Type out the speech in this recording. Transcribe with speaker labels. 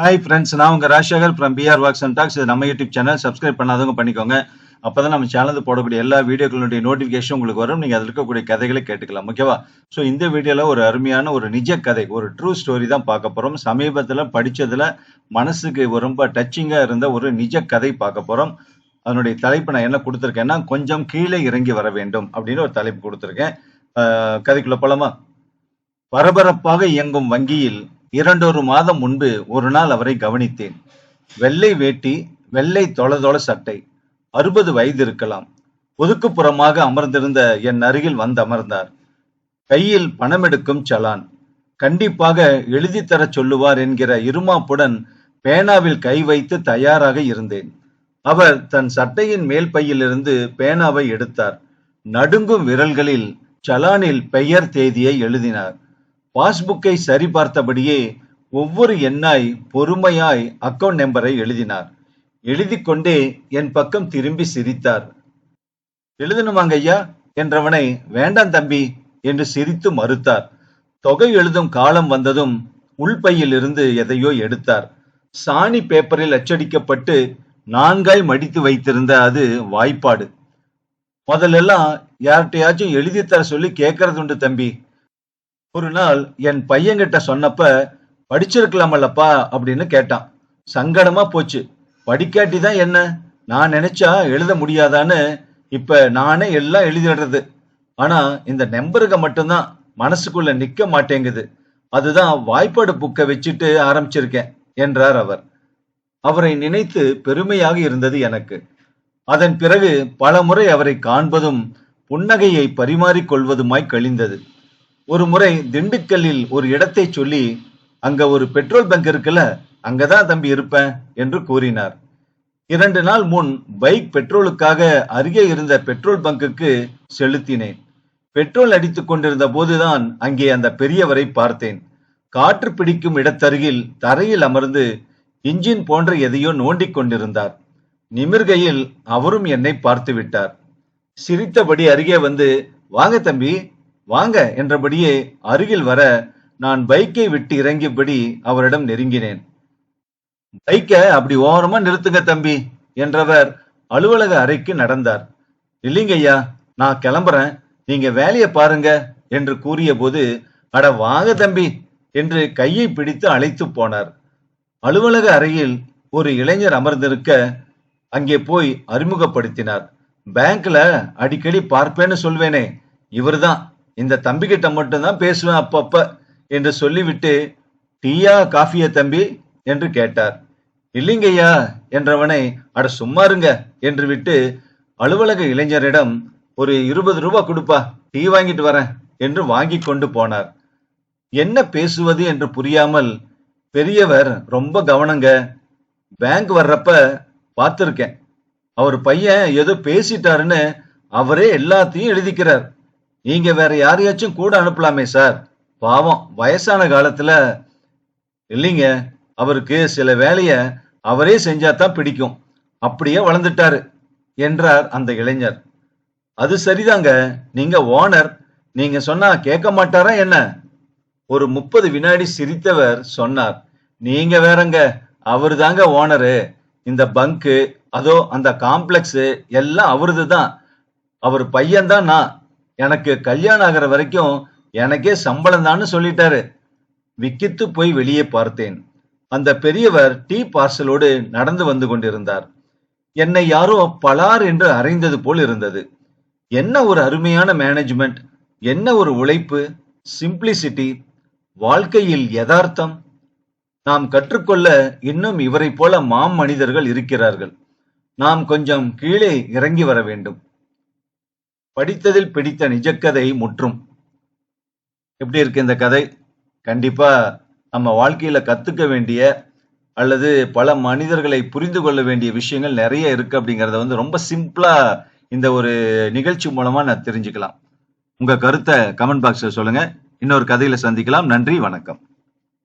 Speaker 1: Hi friends நான் உங்கள் Rajasekar from PR wax and tax இது நம்ம யூடியூப் சேனல் சப்ஸ்கிரைப் பண்ணாதவங்க பண்ணிக்கோங்க. அப்போ தான் நம்ம சேனல் போடக்கூடிய எல்லா வீடியோக்களுடைய நோட்டிஃபிகேஷன் உங்களுக்கு வரும். நீங்கள் அதில் இருக்கக்கூடிய கதைகளை கேட்டுக்கலாம் ஓகேவா ஸோ இந்த வீடியோவில் ஒரு அருமையான ஒரு நிஜ கதை ஒரு ட்ரூ ஸ்டோரி தான் பார்க்க போகிறோம் சமீபத்தில் படித்ததில் மனசுக்கு ரொம்ப டச்சிங்காக இருந்த ஒரு நிஜ கதை பார்க்க போகிறோம் அதனுடைய தலைப்பு நான் என்ன கொடுத்துருக்கேன்னா கொஞ்சம் கீழே இறங்கி வர வேண்டும் அப்படின்னு ஒரு தலைப்பு கொடுத்துருக்கேன். கதைக்குள்ள போலாமா? பரபரப்பாக இயங்கும் வங்கியில் இரண்டொரு மாதம் முன்பு ஒரு நாள் அவரை கவனித்தேன். வெள்ளை வேட்டி வெள்ளை தொளதொள சட்டை அறுபது வயது இருக்கலாம். ஒதுக்குப்புறமாக அமர்ந்திருந்த என் அருகில் வந்து அமர்ந்தார். கையில் பணம் எடுக்கும் சலான். கண்டிப்பாக எழுதி தரச் சொல்லுவார் என்கிற இருமாப்புடன் பேனாவில் கை வைத்து தயாராக இருந்தேன். அவர் தன் சட்டையின் மேல் பையிலிருந்து பேனாவை எடுத்தார். நடுங்கும் விரல்களில் சலானில் பெயர் தேதியை எழுதினார். பாஸ்புக்கை சரிபார்த்தபடியே ஒவ்வொரு எண்ணாய் பொறுமையாய் அக்கவுண்ட் நம்பரை எழுதினார். எழுதி கொண்டே என் பக்கம் திரும்பி சிரித்தார். எழுதணுமாங்க ஐயா? என்றவனை வேண்டாம் தம்பி என்று சிரித்து மறுத்தார். தொகை எழுதும் காலம் வந்ததும் உள்பையில் இருந்து எதையோ எடுத்தார். சாணி பேப்பரில் அச்சடிக்கப்பட்டு நான்காய் மடித்து வைத்திருந்த அது வாய்ப்பாடு. முதல்லெல்லாம் யார்கிட்டயாச்சும் எழுதி தர சொல்லி கேட்கறதுண்டு தம்பி. ஒரு நாள் என் பையன்கிட்ட சொன்னப்ப படிச்சிருக்கலாமல்லப்பா அப்படின்னு கேட்டான். சங்கடமா போச்சு. படிக்காட்டி தான் என்ன? நான் நினைச்சா எழுத முடியாதான்னு இப்ப நானே எல்லாம் எழுதிடுறது. ஆனா இந்த நெம்பருக மட்டும்தான் மனசுக்குள்ள நிக்க மாட்டேங்குது. அதுதான் வாய்ப்பாடு புக்கை வச்சுட்டு ஆரம்பிச்சிருக்கேன் என்றார் அவர். அவரை நினைத்து பெருமையாக இருந்தது எனக்கு. அதன் பிறகு பல முறை அவரை காண்பதும் புன்னகையை பரிமாறிக் கொள்வதுமாய் கழிந்தது. ஒரு முறை திண்டுக்கல்லில் ஒரு இடத்தை சொல்லி அங்க ஒரு பெட்ரோல் பங்க் இருக்குல்ல அங்கதான் தம்பி இருப்பேன் என்று கூறினார். இரண்டு நாள் முன் பைக் பெட்ரோலுக்காக அருகே இருந்த பெட்ரோல் பங்குக்கு செலுத்தினேன். பெட்ரோல் அடித்துக் கொண்டிருந்த போதுதான் அங்கே அந்த பெரியவரை பார்த்தேன். காற்று பிடிக்கும் இடத்தருகில் தரையில் அமர்ந்து இன்ஜின் போன்ற எதையோ நோண்டிக் கொண்டிருந்தார். நிமிர்கையில் அவரும் என்னை பார்த்து விட்டார். சிரித்தபடி அருகே வந்து வாங்க தம்பி வாங்க என்றபடியே அருகில் வர நான் பைக்கை விட்டு இறங்கியபடி அவரிடம் நெருங்கினேன். பைக்க அப்படி ஓரமா நிறுத்துங்க தம்பி என்றவர் அலுவலக அறைக்கு நடந்தார். இல்லைங்க ஐயா நான் கிளம்புறேன். நீங்க வேலையை பாருங்க என்று கூறிய போது அட வாங்க தம்பி என்று கையை பிடித்து அழைத்து போனார். அலுவலக அறையில் ஒரு இளைஞர் அமர்ந்திருக்க அங்கே போய் அறிமுகப்படுத்தினார். பேங்க்ல அடிக்கடி பார்ப்பேன்னு சொல்வேனே இவர்தான் இந்த தம்பி கிட்ட மட்டும்தான் பேசுவேன் அப்பப்ப என்று சொல்லிவிட்டு டீயா காஃபியா தம்பி? என்று கேட்டார். இல்லைங்கய்யா என்றவனை அட சும்மா இருங்க என்று விட்டு அலுவலக இளைஞரிடம் ஒரு இருபது ரூபா கொடுப்பா டீ வாங்கிட்டு வரேன் என்று வாங்கி கொண்டு போனார். என்ன பேசுவது? என்று புரியாமல் பெரியவர் ரொம்ப கவனங்க. பேங்க் வர்றப்ப பார்த்துருக்கேன் அவர் பையன் ஏதோ பேசிட்டாருன்னு அவரே எல்லாத்தையும் எழுதிக்கிறார். நீங்க வேற யாரையாச்சும் கூட அனுப்பலாமே சார். பாவம் வயசான காலத்துல இல்லைங்க. அவருக்கு சில வேலைய அவரே செஞ்சாதான் பிடிக்கும். அப்படியே வளர்ந்துட்டாரு என்றார் அந்த இளைஞர். அது சரிதாங்க. நீங்க ஓனர் நீங்க சொன்னா கேட்க மாட்டாரா என்ன? ஒரு முப்பது வினாடி சிரித்தவர் சொன்னார். நீங்க வேறங்க அவரு தாங்க ஓனரு. இந்த பங்கு அதோ அந்த காம்ப்ளெக்ஸ் எல்லாம் அவருது தான் அவர் பையன்தான் நான். எனக்கு கல்யாணம் ஆகிற வரைக்கும் எனக்கே சம்பளம் தான் சொல்லிட்டாரு. விக்கித்து போய் வெளியே பார்த்தேன். அந்த பெரியவர் டீ பார்சலோடு நடந்து வந்து கொண்டிருந்தார். என்னை யாரோ பலார் என்று அறைந்தது போல் இருந்தது. என்ன ஒரு அருமையான மேனேஜ்மெண்ட் என்ன ஒரு உழைப்பு சிம்பிளிசிட்டி வாழ்க்கையில் யதார்த்தம். நாம் கற்றுக்கொள்ள இன்னும் இவரைப் போல மாம் மனிதர்கள் இருக்கிறார்கள். நாம் கொஞ்சம் கீழே இறங்கி வர வேண்டும். படித்ததில் பிடித்த நிஜக்கதை முற்றும். எப்படி இருக்கு இந்த கதை? கண்டிப்பா நம்ம வாழ்க்கையில கத்துக்க வேண்டிய அல்லது பல மனிதர்களை புரிந்து கொள்ள வேண்டிய விஷயங்கள் நிறைய இருக்கு அப்படிங்கறத வந்து ரொம்ப சிம்பிளா இந்த ஒரு நிகழ்ச்சி மூலமா நான் தெரிஞ்சுக்கலாம். உங்க கருத்தை கமெண்ட் பாக்ஸ்ல சொல்லுங்க. இன்னொரு கதையில சந்திக்கலாம். நன்றி வணக்கம்.